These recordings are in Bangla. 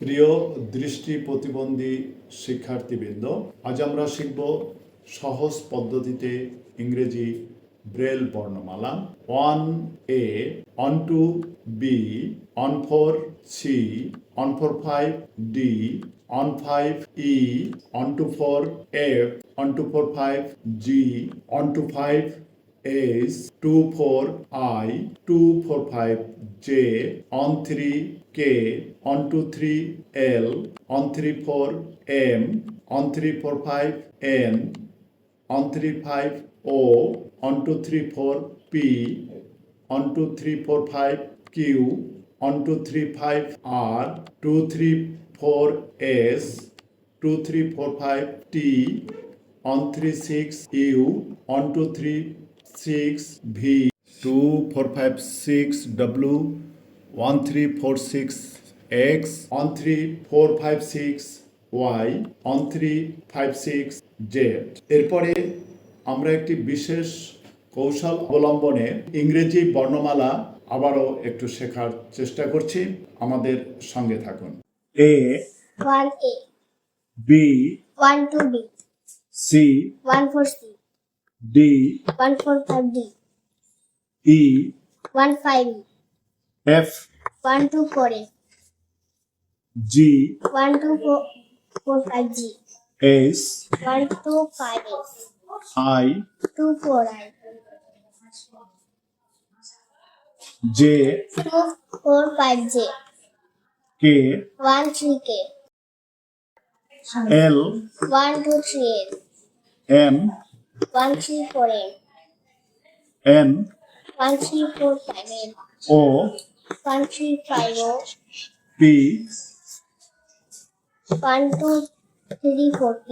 প্রিয় দৃষ্টি প্রতিবন্ধী শিক্ষার্থীবৃন্দ, আজ আমরা শিখব সহজ পদ্ধতিতে ইংরেজি ব্রেল বর্ণমালা one A on two B on four C on four five D on five E on two four F on two four five G on two five is 2 4 I 2 4 5 J on 3 K on 2 3 L on 3 4 M on 3 4 5 N on 3 5 O on 2 3 4 P on 2 3 4 5 Q on 2 3 5 R 2 3 4 S 2 3 4 5 T on 3 6 U on 2 3 6 V 2 4 5 6 W 1 3 4 6 X on 3 4 5 6 Y on 3 5 6 Z এরপরে আমরা একটি বিশেষ কৌশল অবলম্বনে ইংরেজি বর্ণমালা আবারও একটু শেখার চেষ্টা করছি। আমাদের সঙ্গে থাকুন। A One A, B one two B, C one four C, D one four five D, E one five E, F one two four A, G. one two four four five G, S. one two five S, I two four I, J. two four five J, K. one three K, L one two three L, M one three four N, one three four five N, O one five O, one two three four P,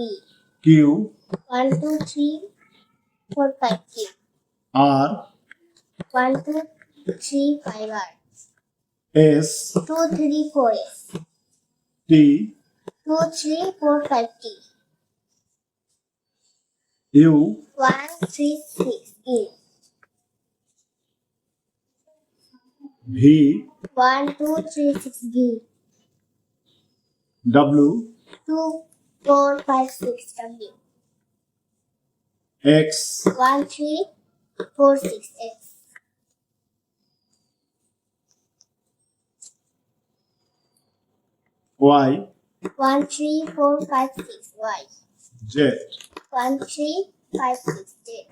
Q one two three four five Q, one two three five R. S two three four S, T two three four five T, U one three six eight V one two three six V W? Two four five six W X? One three four six X. Y? One three four five six Y. Z? One three five six Z,